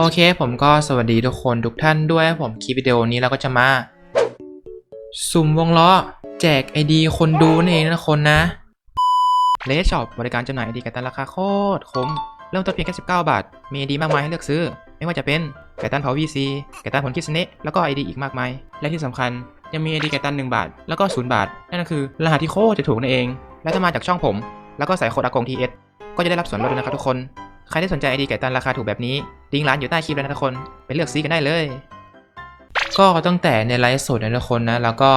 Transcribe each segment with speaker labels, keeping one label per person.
Speaker 1: โอเคผมก็สวัสดีทุกคนทุกท่านด้วยผมคลิปวิดีโอนี้เราก็จะมา สุ่มวงล้อ แจกไอดีคนดูนั่นเองนะทุกคนนะเลสช็อปบริการจำหน่ายไอดีกันตันราคาโคตรคุ้มเริ่มต้นเพียงแค่ 19 บาท มีไอดีมากมายให้เลือกซื้อ ไม่ว่าจะเป็นไก่ตันเผา VC ไก่ตันผลคิดสเนะแล้วก็ไอดีอีกมากมาย และที่สำคัญยังมีไอดีไก่ตัน 1 บาท แล้วก็ 0 บาท นั่นก็คือรหัสที่โคตรจะถูกนั่นเอง และถ้ามาจากช่องผม แล้วก็ใส่โค้ดอากง TS ก็จะได้รับส่วนลดด้วยนะครับทุกคน ใครที่สนใจไอดีไก่ตันราคาถูกแบบนี้ลิงก์ร้านอยู่ใต้คลิปแล้วนะทุกคนไปเลือกซื้อกันได้เลย ก็ตั้งแต่ในไลฟ์สดนะทุกคนนะแล้วก็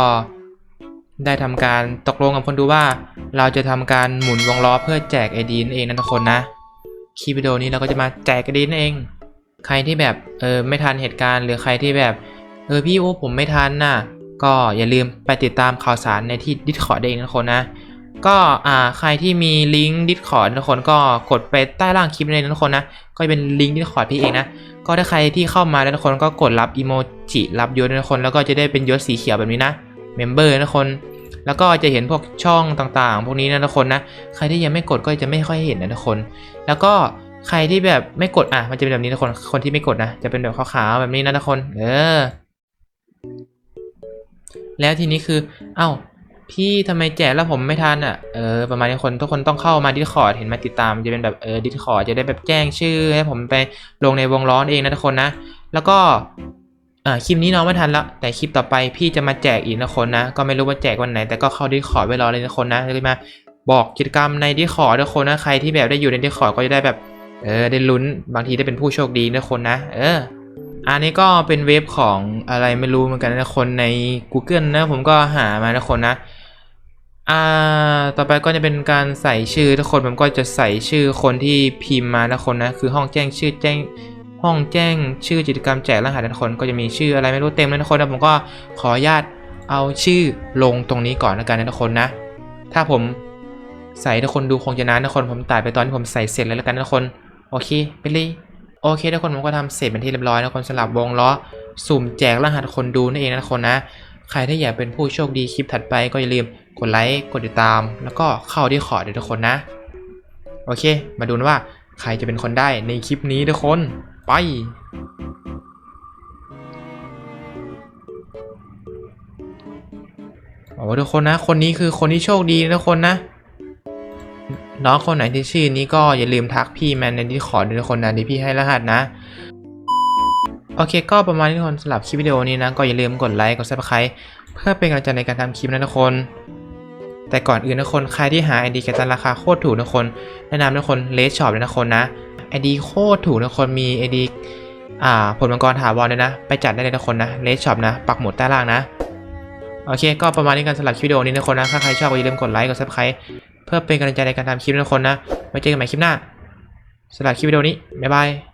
Speaker 1: ได้ทำการตกลงกับคนดูว่า เราจะทำการหมุนวงล้อเพื่อแจกไอดีนั่นเองนะทุกคนนะคลิปวิดีโอนี้เราก็จะมาแจกไอดีนั่นเอง ใครที่แบบเออไม่ทันเหตุการณ์ หรือใครที่แบบเออพี่โอ้ผมไม่ทันน่ะก็อย่าลืมไปติดตามข่าวสารในที่ดิสคอร์ดเองนะทุกคนนะ ก็อ่าใครที่มีลิงก์ Discord ทุกคนก็กดไปใต้ล่างคลิปเลยนะทุกคนนะก็จะเป็นลิงก์ Discord พี่เองนะก็ถ้าใครที่เข้ามาแล้วทุกคนก็กดรับอีโมจิรับยศทุกคนแล้วก็จะได้เป็นยศสีเขียวแบบนี้นะเมมเบอร์ทุกคนแล้วก็จะเห็นพวกช่องต่างๆ พวกนี้นะทุกคนนะใครที่ยังไม่กดก็จะไม่ค่อยเห็นนะทุกคน แล้วก็ใครที่แบบไม่กดอะมันจะเป็นแบบนี้ทุกคนคนที่ไม่กดนะจะเป็นแบบขาวๆแบบนี้นะทุกคน เออ แล้วทีนี้คือ เอ้า พี่ทำไมแจกแล้วผมไม่ทันอะ เออ ประมาณนี้คนทุกคนต้องเข้ามาดิสคอร์ดเห็นมาติดตามจะเป็นแบบเออดิสคอร์ดจะได้แบบแจ้งชื่อให้ผมไปลงในวงล้อเองนะทุกคนนะ แล้วก็อ่าคลิปนี้น้องไม่ทันละแต่คลิปต่อไปพี่จะมาแจกอีกนะคนนะ ก็ไม่รู้ว่าแจกวันไหน แต่ก็เข้าดิสคอร์ดไว้รอเลยนะคนนะเลยมาบอกกิจกรรมในดิสคอร์ดทุกคนนะใครที่แบบได้อยู่ในดิสคอร์ดก็จะได้แบบเออได้ลุ้นบางทีได้เป็นผู้โชคดีนะคนนะ เออ อันนี้ก็เป็นเว็บของอะไรไม่รู้เหมือนกันนะคนใน Google นะผมก็หามานะคนนะอ่าต่อไปก็จะเป็นการใส่ชื่อทุกคนผมก็จะใส่ชื่อคนที่พิมพ์มานะคนนะคือห้องแจ้งชื่อแจ้งห้องแจ้งชื่อกิจกรรมแจกรหัสทุกคนก็จะมีชื่ออะไรไม่รู้เต็มเลยทุกคนนะผมก็ขออนุญาตเอาชื่อลงตรงนี้ก่อนแล้วกันนะทุกคนนะ ถ้าผมใส่ทุกคนดูคงจะนานนะทุกคนผมตัดไปตอนที่ผมใส่เสร็จเลยแล้วกันทุกคนโอเคไปเลย โอเคทุกคนผมก็ทำเสร็จเป็นที่เรียบร้อยนะคนสำหรับวงล้อสุ่มแจกรหัสคนดูนั่นเองนะคนนะ ใครที่อยากเป็นผู้โชคดีคลิปถัดไปก็อย่าลืมกดไลค์กดติดตาม แล้วก็เข้าที่ขอด้วยทุกคนนะ โอเค มาดูนะว่าใครจะเป็นคนได้ในคลิปนี้ทุกคนไปโอ้ทุกคนนะ คนนี้คือคนที่โชคดีนะทุกคนนะ น้องคนไหนที่ชื่อนี้ก็อย่าลืมทักพี่แมนในที่ขอด้วยทุกคนนที่พี่ให้รหัสนะ โอเคก็ประมาณนี้ทุกคนสำหรับคลิปวิดีโอนี้นะ ก็อย่าลืมกดไลค์กดซับสไคร b ์เพื่อเป็นกำลังใจในการทำคลิปนะทุกคน แต่ก่อนอื่นนะทุกคนใครที่หาไอดีแกตันราคาโคตรถูกนะทุกคน แนะนำนะทุกคนเลสช็อปเลยนะทุกคนนะไอดีโคตรถูกนะทุกคนมีไอดีอ่าผลมังกรถาวรเลยนะ ไปจัดได้เลยนะทุกคนนะเลสช็อปนะ ปักหมุดใต้ล่างนะโอเค ก็ประมาณนี้กันสำหรับคลิปวิดีโอนี้นะทุกคนนะ ถ้าใครชอบก็อย่าลืมกดไลค์ กดซับสไคร b ์ เพื่อเป็นกำลังใจในการทำคลิปนะทุกคนนะ ไว้เจอกันใหม่คลิปหน้าสำหรับคลิปวิดีโอนี้ บ๊ายบาย